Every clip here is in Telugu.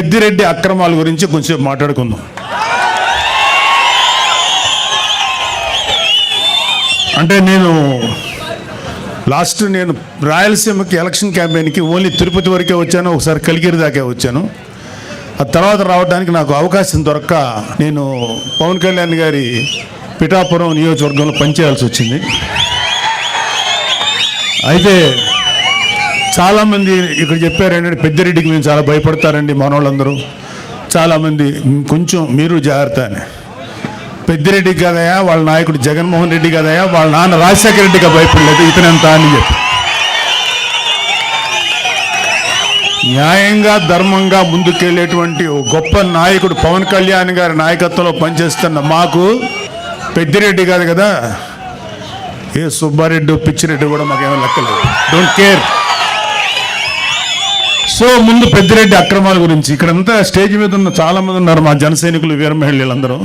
పెద్దిరెడ్డి అక్రమాల గురించి కొంచెం మాట్లాడుకుందాం. అంటే నేను లాస్ట్ నేను రాయలసీమకి ఎలక్షన్ క్యాంపెయిన్కి ఓన్లీ తిరుపతి వరకే వచ్చాను ఒకసారి కలిగిరి దాకే వచ్చాను. ఆ తర్వాత రావడానికి నాకు అవకాశం దొరక్క నేను పవన్ కళ్యాణ్ గారి పిఠాపురం నియోజకవర్గంలో పనిచేయాల్సి వచ్చింది. అయితే చాలామంది ఇక్కడ చెప్పారు ఏంటంటే పెద్దిరెడ్డికి మేము చాలా భయపడతారండి మనోళ్ళందరూ. చాలామంది కొంచెం మీరు జాగ్రత్త అని పెద్దిరెడ్డి కదయా వాళ్ళ నాయకుడు జగన్మోహన్ రెడ్డి కదయా వాళ్ళ నాన్న రాజశేఖర రెడ్డిగా భయపడలేదు. ఇతనంత అని చెప్పి. న్యాయంగా ధర్మంగా ముందుకెళ్ళేటువంటి గొప్ప నాయకుడు పవన్ కళ్యాణ్ గారి నాయకత్వంలో పనిచేస్తున్న మాకు పెద్దిరెడ్డి కాదు కదా. ఏ సుబ్బారెడ్డి పిచ్చిరెడ్డి కూడా మాకేమో లెక్కలేదు. డోంట్ కేర్ సో ముందు పెద్దిరెడ్డి అక్రమాల గురించి. ఇక్కడంతా స్టేజ్ మీద ఉన్న చాలా మంది ఉన్నారు మా జనసైనికులు వీర మహిళలందరూ.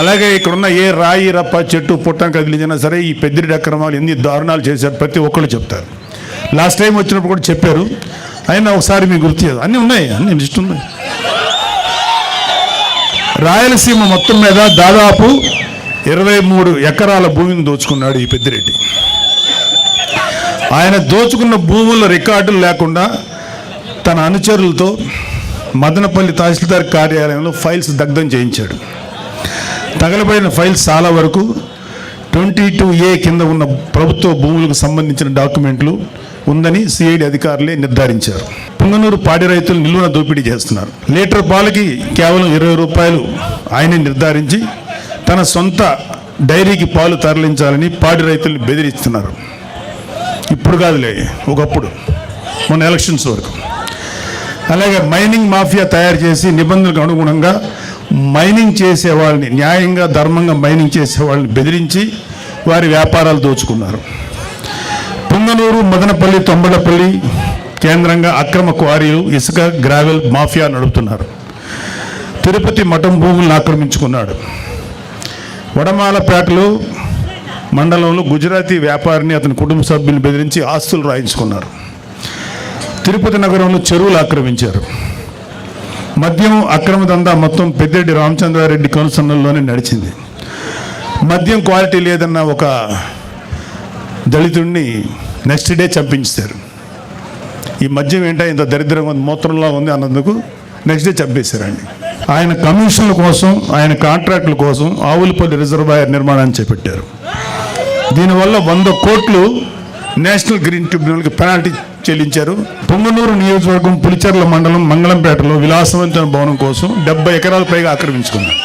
అలాగే ఇక్కడ ఉన్న ఏ రాయి రప్ప చెట్టు పుట్టం కదిలించినా సరే ఈ పెద్దిరెడ్డి అక్రమాలు ఎన్ని దారుణాలు చేశారు ప్రతి ఒక్కళ్ళు చెప్తారు. లాస్ట్ టైం వచ్చినప్పుడు కూడా చెప్పారు. అయినా ఒకసారి మీకు గుర్తు చేయదు అన్నీ ఉన్నాయి అన్ని లిస్ట్ ఉన్నాయి. రాయలసీమ మొత్తం మీద దాదాపు ఇరవై మూడు ఎకరాల భూమిని దోచుకున్నాడు ఈ పెద్దిరెడ్డి. ఆయన దోచుకున్న భూముల రికార్డులు లేకుండా తన అనుచరులతో మదనపల్లి తహసీల్దార్ కార్యాలయంలో ఫైల్స్ దగ్ధం చేయించాడు. తగలబడిన ఫైల్స్ చాలా వరకు ట్వంటీ టూ ఏ కింద ఉన్న ప్రభుత్వ భూములకు సంబంధించిన డాక్యుమెంట్లు ఉందని సిఐడి అధికారులే నిర్ధారించారు. పుంగనూరు పాడి రైతులు నిల్వన దోపిడీ చేస్తున్నారు. లీటర్ పాలకి కేవలం ఇరవై రూపాయలు ఆయనే నిర్ధారించి తన సొంత డైరీకి పాలు తరలించాలని పాడి రైతుల్ని బెదిరిస్తున్నారు. ఇప్పుడు కాదులే ఒకప్పుడు మొన్న ఎలక్షన్స్ వరకు. అలాగే మైనింగ్ మాఫియా తయారు చేసి నిబంధనలకు అనుగుణంగా మైనింగ్ చేసే వాళ్ళని న్యాయంగా ధర్మంగా మైనింగ్ చేసే వాళ్ళని బెదిరించి వారి వ్యాపారాలు దోచుకున్నారు. పుంగనూరు మదనపల్లి తొంబలపల్లి కేంద్రంగా అక్రమ క్వారీలు ఇసుక గ్రావెల్ మాఫియా నడుపుతున్నారు. తిరుపతి మఠం భూములను ఆక్రమించుకున్నాడు. వడమాలపేటలో మండలంలో గుజరాతీ వ్యాపారిని అతని కుటుంబ సభ్యులు బెదిరించి ఆస్తులు రాయించుకున్నారు. తిరుపతి నగరంలో చెరువులు ఆక్రమించారు. మద్యం అక్రమ దందా మొత్తం పెద్దిరెడ్డి రామచంద్రారెడ్డి కనుసన్నల్లోనే నడిచింది. మద్యం క్వాలిటీ లేదన్న ఒక దళితుడిని నెక్స్ట్ డే చంపించారు. ఈ మద్యం ఏంటో? ఇంత దరిద్రంగా ఉంది మూత్రంలో ఉంది అన్నందుకు నెక్స్ట్ డే చంపేశారండి. ఆయన కమిషన్ల కోసం ఆయన కాంట్రాక్టుల కోసం ఆవులపల్లి రిజర్వాయర్ నిర్మాణాన్ని చేపట్టారు. దీనివల్ల వంద కోట్లు నేషనల్ గ్రీన్ ట్రిబ్యునల్కి పెనాల్టీ చెల్లించారు. పొంగనూరు నియోజకవర్గం పులిచెర్ల మండలం మంగళంపేటలో విలాసవంతమైన భవనం కోసం డెబ్బై ఎకరాల పైగా ఆక్రమించుకున్నారు.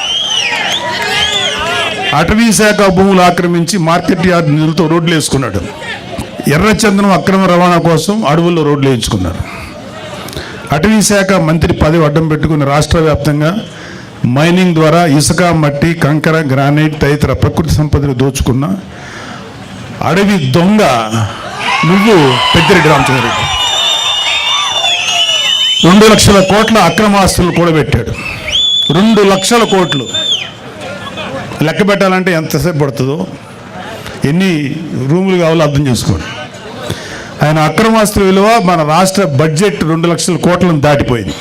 అటవీ శాఖ భూములు ఆక్రమించి మార్కెట్ యార్డ్ నిధులతో రోడ్లు వేసుకున్నాడు. ఎర్రచందనం అక్రమ రవాణా కోసం అడవుల్లో రోడ్లు వేయించుకున్నారు. అటవీ శాఖ మంత్రి పదవి అడ్డం పెట్టుకుని రాష్ట్ర వ్యాప్తంగా మైనింగ్ ద్వారా ఇసుక మట్టి కంకర గ్రానైట్ తదితర ప్రకృతి సంపదలు దోచుకున్న అడవి దొంగ నువ్వు పెద్దిరెడ్డి రామచంద్రరెడ్డి. రెండు లక్షల కోట్ల అక్రమాస్తులు కూడా పెట్టాడు రెండు లక్షల కోట్లు. లెక్క పెట్టాలంటే ఎంతసేపు పడుతుందో? ఎన్ని రూములు కావాలో అర్థం చేసుకోండి. ఆయన అక్రమాస్తుల విలువ మన రాష్ట్ర బడ్జెట్ రెండు లక్షల కోట్లను దాటిపోయింది.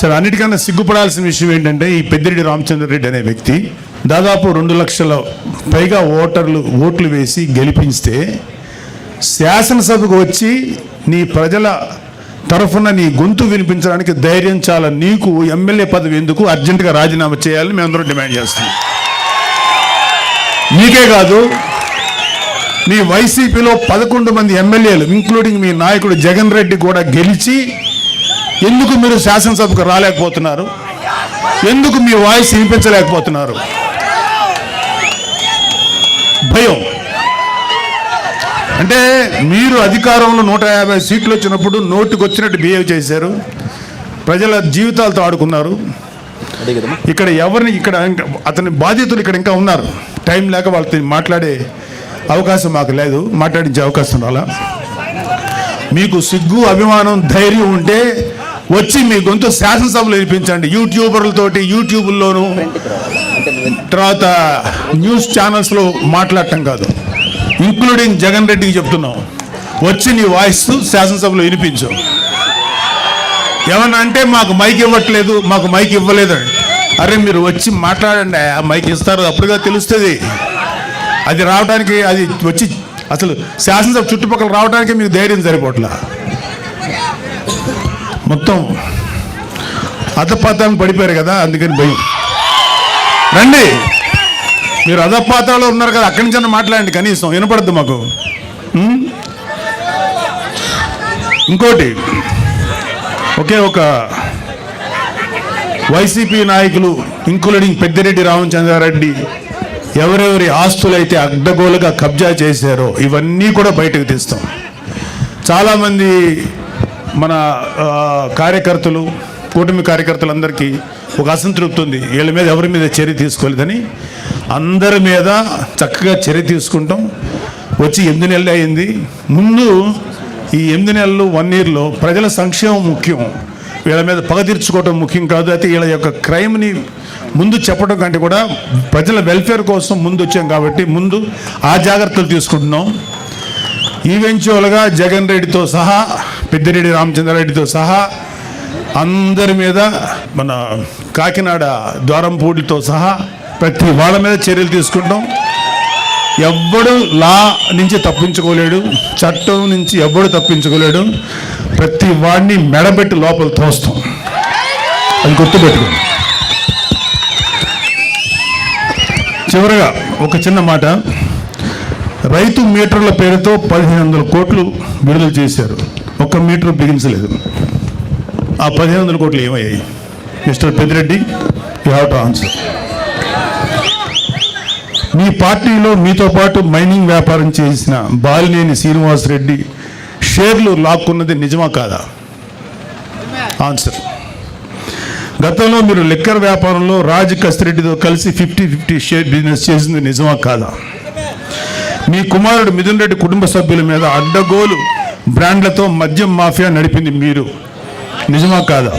సరే అన్నిటికన్నా సిగ్గుపడాల్సిన విషయం ఏంటంటే ఈ పెద్దిరెడ్డి రామచంద్రరెడ్డి అనే వ్యక్తి దాదాపు రెండు లక్షల పైగా ఓటర్లు ఓట్లు వేసి గెలిపిస్తే శాసనసభకు వచ్చి నీ ప్రజల తరఫున నీ గొంతు వినిపించడానికి ధైర్యం చాలా. నీకు ఎమ్మెల్యే పదవి ఎందుకు? అర్జెంటుగా రాజీనామా చేయాలని మేమందరం డిమాండ్ చేస్తున్నాం. నీకే కాదు మీ వైసీపీలో పదకొండు మంది ఎమ్మెల్యేలు ఇంక్లూడింగ్ మీ నాయకుడు జగన్ రెడ్డి కూడా గెలిచి ఎందుకు మీరు శాసనసభకు రాలేకపోతున్నారు? ఎందుకు మీ వాయిస్ వినిపించలేకపోతున్నారు? భయం. అంటే మీరు అధికారంలో నూట యాభై సీట్లు వచ్చినప్పుడు నోటుకు వచ్చినట్టు బిహేవ్ చేశారు. ప్రజల జీవితాలతో ఆడుకున్నారు. ఇక్కడ ఎవరిని ఇక్కడ ఇంకా- అతని బాధితులు ఇక్కడ ఇంకా ఉన్నారు. టైం లేక వాళ్ళతో మాట్లాడే అవకాశం మాకు లేదు. మాట్లాడించే అవకాశం రాలా. మీకు సిగ్గు అభిమానం ధైర్యం ఉంటే వచ్చి మీ గొంతు శాసనసభలో వినిపించండి. యూట్యూబర్లతోటి యూట్యూబ్లోను తర్వాత న్యూస్ ఛానల్స్లో మాట్లాడటం కాదు. ఇంక్లూడింగ్ జగన్ రెడ్డికి చెప్తున్నాం వచ్చి నీ వాయిస్ శాసనసభలో వినిపించు. ఏమన్నా అంటే మాకు మైక్ ఇవ్వట్లేదు మాకు మైక్ ఇవ్వలేదు అరే మీరు వచ్చి మాట్లాడండి ఆ మైక్ ఇస్తారు అప్పుడుగా తెలుస్తుంది. అది రావడానికి అది వచ్చి అసలు శాసనసభ చుట్టుపక్కల రావడానికి మీకు ధైర్యం సరిపోట్లా మొత్తం అధపాతాలను పడిపోయారు కదా అందుకని భయం. రండి. మీరు అధపాతాలో ఉన్నారు కదా అక్కడి నుంచి మాట్లాడండి కనీసం వినపడద్దు మాకు. ఇంకోటి ఒకే ఒక వైసీపీ నాయకులు ఇంక్లూడింగ్ పెద్దిరెడ్డి రామచంద్రారెడ్డి ఎవరెవరి ఆస్తులైతే అడ్డగోలుగా కబ్జా చేశారో ఇవన్నీ కూడా బయటకు తీస్తాం. చాలామంది మన కార్యకర్తలు కూటమి కార్యకర్తలందరికీ ఒక అసంతృప్తి ఉంది. వీళ్ళ మీద ఎవరి మీద చర్య తీసుకోలేదని అందరి మీద చక్కగా చర్య తీసుకుంటాం. వచ్చి ఎనిమిది నెలలు అయింది. ముందు ఈ ఎనిమిది నెలలు వన్ ఇయర్లో ప్రజల సంక్షేమం ముఖ్యం. వీళ్ళ మీద పగ తీర్చుకోవటం ముఖ్యం కాదు. అయితే వీళ్ళ యొక్క క్రైమ్ని ముందు చెప్పడం కంటే కూడా ప్రజల వెల్ఫేర్ కోసం ముందు వచ్చాం కాబట్టి ముందు ఆ జాగ్రత్తలు తీసుకుంటున్నాం. ఈవెంచువల్గా జగన్ రెడ్డితో సహా పెద్దిరెడ్డి రామచంద్రారెడ్డితో సహా అందరి మీద మన కాకినాడ ద్వారంపూడితో సహా ప్రతి వాళ్ళ మీద చర్యలు తీసుకుంటాం. ఎవ్వడు లా నుంచి తప్పించుకోలేడు చట్టం నుంచి ఎవ్వడు తప్పించుకోలేడు. ప్రతి వాడిని మెడబెట్టి లోపల తోస్తాం. అది గుర్తుపెట్టుకో. చివరగా ఒక చిన్న మాట. రైతు మీటర్ల పేరుతో పదిహేను వందల కోట్లు విడుదల చేశారు. ఒక్క మీటర్ బిగించలేదు. ఆ పదిహేను వందల కోట్లు ఏమయ్యాయి? Mister Peddireddy you have to answer. మీ పార్టీలో మీతో పాటు మైనింగ్ వ్యాపారం చేసిన బాలినేని శ్రీనివాస్ రెడ్డి షేర్లు లాక్కున్నది నిజమా కాదా? ఆన్సర్. గతంలో మీరు లిక్కర్ వ్యాపారంలో రాజ్ కస్తిరెడ్డితో కలిసి ఫిఫ్టీ ఫిఫ్టీ షేర్ బిజినెస్ చేసింది నిజమా కాదా? మీ కుమారుడు మిథున్ రెడ్డి కుటుంబ సభ్యుల మీద అడ్డగోలు బ్రాండ్లతో మద్యం మాఫియా నడిపింది మీరు. నిజమా కాదా?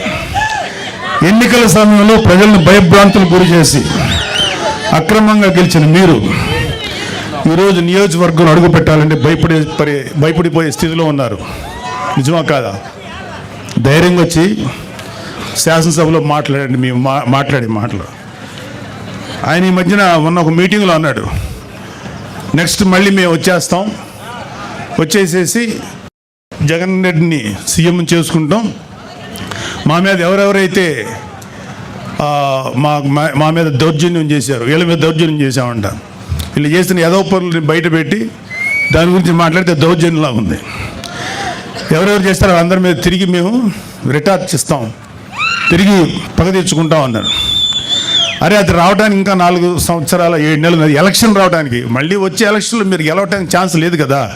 ఎన్నికల సమయంలో ప్రజలను భయభ్రాంతులు గురి చేసి అక్రమంగా గెలిచిన మీరు ఈరోజు నియోజకవర్గం అడుగు పెట్టాలంటే భయపడే పరి భయపడిపోయే స్థితిలో ఉన్నారు. నిజమా కాదా? ధైర్యంగా వచ్చి శాసనసభలో మాట్లాడండి మేము మా మాట్లాడే మాటలు. ఆయన ఈ మధ్యన మొన్న ఒక మీటింగ్లో అన్నాడు నెక్స్ట్ మళ్ళీ మేము వచ్చేస్తాం. వచ్చేసేసి జగన్ రెడ్డిని సీఎం చేసుకుంటాం. మా మీద ఎవరెవరైతే మా మా- మా మీద దౌర్జన్యం చేశారు. వీళ్ళ మీద దౌర్జన్యం చేశామంట. వీళ్ళు చేసిన ఏదో పనులని బయట పెట్టి దాని గురించి మాట్లాడితే దౌర్జన్యంలా ఉంది. ఎవరెవరు చేస్తారో అందరి మీద తిరిగి మేము రిటార్చ్ ఇస్తాం తిరిగి పగ తెచ్చుకుంటాం అన్నారు. అరే అది రావడానికి ఇంకా నాలుగు సంవత్సరాల ఏడు నెలలు ఎలక్షన్ రావడానికి మళ్ళీ వచ్చే ఎలక్షన్లో మీరు గెలవడానికి ఛాన్స్ లేదు కదా.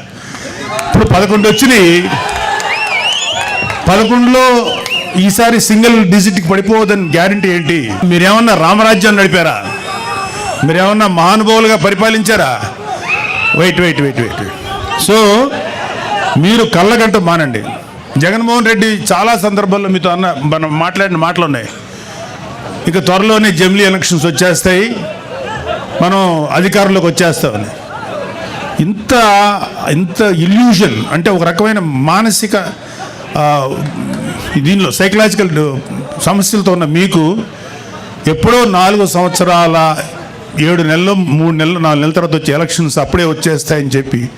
ఇప్పుడు పదకొండు వచ్చినాయి. పదకొండులో ఈసారి సింగిల్ డిజిట్కి పడిపోవద్దని గ్యారంటీ ఏంటి? మీరేమన్నా రామరాజ్యం నడిపారా? మీరేమన్నా మహానుభావులుగా పరిపాలించారా? Wait wait wait wait so మీరు కళ్ళగంట మానండి. జగన్మోహన్ రెడ్డి చాలా సందర్భాల్లో మీతో అన్న మనం మాట్లాడిన మాటలు ఉన్నాయి. ఇక త్వరలోనే జమిలీ ఎలక్షన్స్ వచ్చేస్తాయి. మనం అధికారంలోకి వచ్చేస్తామని ఇంత ఇంత ఇల్యూషన్ అంటే ఒక రకమైన మానసిక దీనిలో సైకలాజికల్ సమస్యలతో ఉన్న మీకు ఎప్పుడో నాలుగు సంవత్సరాల ఏడు నెలలు మూడు నెలలు నాలుగు నెలల తర్వాత వచ్చే ఎలక్షన్స్ అప్పుడే వచ్చేస్తాయని చెప్పి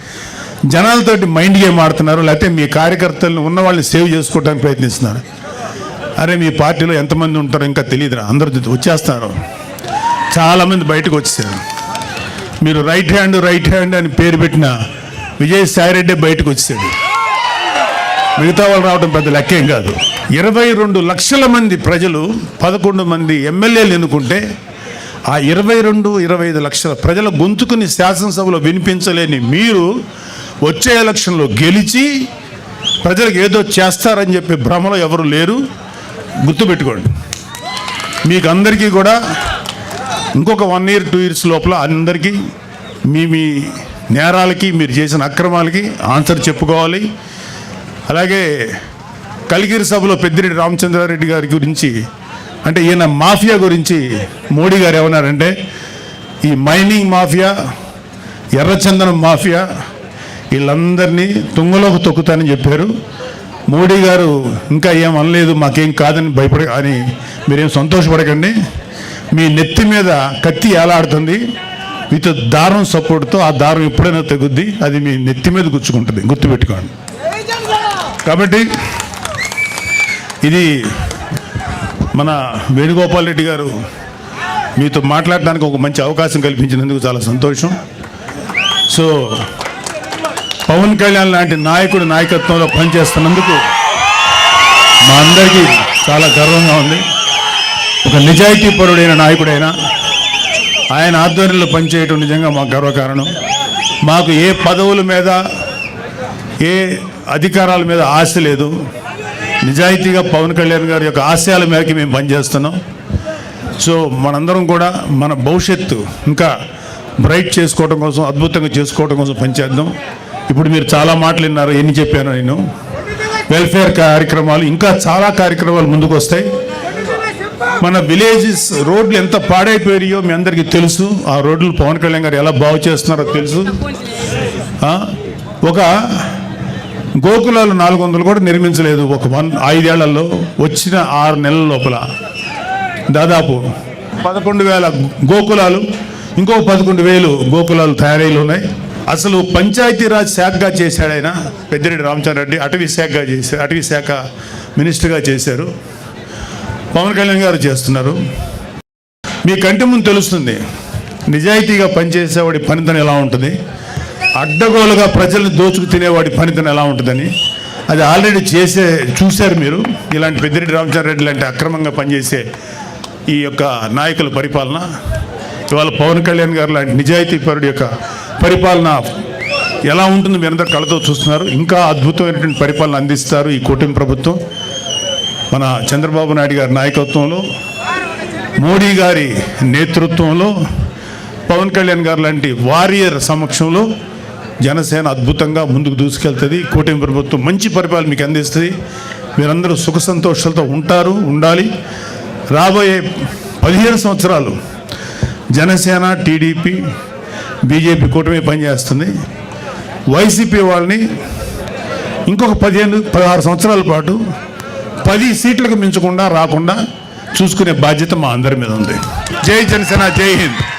జనాలతోటి మైండ్ గేమ్ ఆడుతున్నారు లేకపోతే మీ కార్యకర్తలను ఉన్న వాళ్ళని సేవ్ చేసుకోవడానికి ప్రయత్నిస్తున్నారు. అరే మీ పార్టీలో ఎంతమంది ఉంటారో ఇంకా తెలియదురా అందరూ వచ్చేస్తారు. చాలామంది బయటకు వచ్చేసారు. మీరు రైట్ హ్యాండ్ రైట్ హ్యాండ్ అని పేరు పెట్టిన విజయ్ రెడ్డి బయటకు వచ్చాడు మిగతా వాళ్ళు రావడం పెద్ద లెక్కేం కాదు. ఇరవై రెండు లక్షల మంది ప్రజలు పదకొండు మంది ఎమ్మెల్యేలు ఎన్నుకుంటే ఆ ఇరవై రెండు ఇరవై ఐదు లక్షల ప్రజల గొంతుకుని శాసనసభలో వినిపించలేని మీరు వచ్చే ఎలక్షన్లో గెలిచి ప్రజలకు ఏదో చేస్తారని చెప్పి భ్రమలో ఎవరు లేరు. గుర్తుపెట్టుకోండి. మీకు అందరికీ కూడా ఇంకొక వన్ ఇయర్ టూ ఇయర్స్ లోపల అందరికీ మీ మీ నేరాలకి మీరు చేసిన అక్రమాలకి ఆన్సర్ చెప్పుకోవాలి. అలాగే కలిగిరి సభలో పెద్దిరెడ్డి రామచంద్రారెడ్డి గారి గురించి అంటే ఈయన మాఫియా గురించి మోడీ గారు ఏమన్నారంటే ఈ మైనింగ్ మాఫియా ఎర్రచందనం మాఫియా వీళ్ళందరినీ తుంగలోకి తొక్కుతానని చెప్పారు. మోడీ గారు ఇంకా ఏం అనలేదు మాకేం కాదని భయపడ అని మీరేం సంతోషపడకండి. మీ నెత్తి మీద కత్తి ఏలాడుతుంది విత్ దారం సపోర్ట్తో ఆ దారం ఎప్పుడైనా తగ్గుద్ది అది మీ నెత్తి మీద గుచ్చుకుంటుంది గుర్తుపెట్టుకోండి. కాబట్టి ఇది మన వేణుగోపాల్ రెడ్డి గారు మీతో మాట్లాడడానికి ఒక మంచి అవకాశం కల్పించినందుకు చాలా సంతోషం. సో పవన్ కళ్యాణ్ లాంటి నాయకుడి నాయకత్వంలో పనిచేస్తున్నందుకు మా అందరికీ చాలా గర్వంగా ఉంది. ఒక నిజాయితీ పరుడైన నాయకుడైన ఆయన ఆధ్వర్యంలో పనిచేయటం నిజంగా మాకు గర్వకారణం. మాకు ఏ పదవుల మీద ఏ అధికారాల మీద ఆశ లేదు. నిజాయితీగా పవన్ కళ్యాణ్ గారి యొక్క ఆశయాల మేరకు మేము పనిచేస్తున్నాం. సో మనందరం కూడా మన భవిష్యత్తు ఇంకా బ్రైట్ చేసుకోవడం కోసం అద్భుతంగా చేసుకోవడం కోసం పనిచేద్దాం. ఇప్పుడు మీరు చాలా మాటలు విన్నారు ఎన్ని చెప్పాను నేను. వెల్ఫేర్ కార్యక్రమాలు ఇంకా చాలా కార్యక్రమాలు ముందుకు వస్తాయి. మన విలేజెస్ రోడ్లు ఎంత పాడైపోయాయో మీ అందరికీ తెలుసు. ఆ రోడ్లు పవన్ కళ్యాణ్ గారు ఎలా బాగు చేస్తున్నారో తెలుసు. ఒక గోకులాలు నాలుగు వందలు కూడా నిర్మించలేదు ఒక వన్ ఐదేళ్ళలో వచ్చిన ఆరు నెలల లోపల. దాదాపు పదకొండు వేల గోకులాలు ఇంకో పదకొండు వేలు గోకులాలు తయారీలు ఉన్నాయి. అసలు పంచాయతీరాజ్ శాఖగా చేశాడు ఆయన పెద్దిరెడ్డి రామచంద్రరెడ్డి అటవీ శాఖగా చేశారు అటవీ శాఖ మినిస్టర్గా చేశారు. పవన్ కళ్యాణ్ గారు చేస్తున్నారు. మీ కంటి ముందు తెలుస్తుంది నిజాయితీగా పనిచేసేవాడి పనితనం ఎలా ఉంటుంది? అడ్డగోలుగా ప్రజల్ని దోచుకు తినేవాడి ఫలితం ఎలా ఉంటుందని అది ఆల్రెడీ చేసే చూశారు మీరు. ఇలాంటి పెద్దిరెడ్డి రామచంద్రరెడ్డి లాంటి అక్రమంగా పనిచేసే ఈ యొక్క నాయకుల పరిపాలన ఇవాళ పవన్ కళ్యాణ్ గారు లాంటి నిజాయితీపరుడి యొక్క పరిపాలన ఎలా ఉంటుంది మీరందరూ కళ్ళతో చూస్తున్నారు. ఇంకా అద్భుతమైనటువంటి పరిపాలన అందిస్తారు ఈ కూటమి ప్రభుత్వం. మన చంద్రబాబు నాయుడు గారి నాయకత్వంలో మోడీ గారి నేతృత్వంలో పవన్ కళ్యాణ్ గారు లాంటి వారియర్ సమక్షంలో జనసేన అద్భుతంగా ముందుకు దూసుకెళ్తుంది. కూటమి ప్రభుత్వం మంచి పరిపాలన మీకు అందిస్తుంది. మీరందరూ సుఖ సంతోషాలతో ఉంటారు ఉండాలి. రాబోయే పదిహేను సంవత్సరాలు జనసేన టీడీపీ బీజేపీ కూటమి పనిచేస్తుంది. వైసీపీ వాళ్ళని ఇంకొక పదిహేను పదహారు సంవత్సరాల పాటు పది సీట్లకు మించకుండా రాకుండా చూసుకునే బాధ్యత మా అందరి మీద ఉంది. జై జనసేన జై హింద్.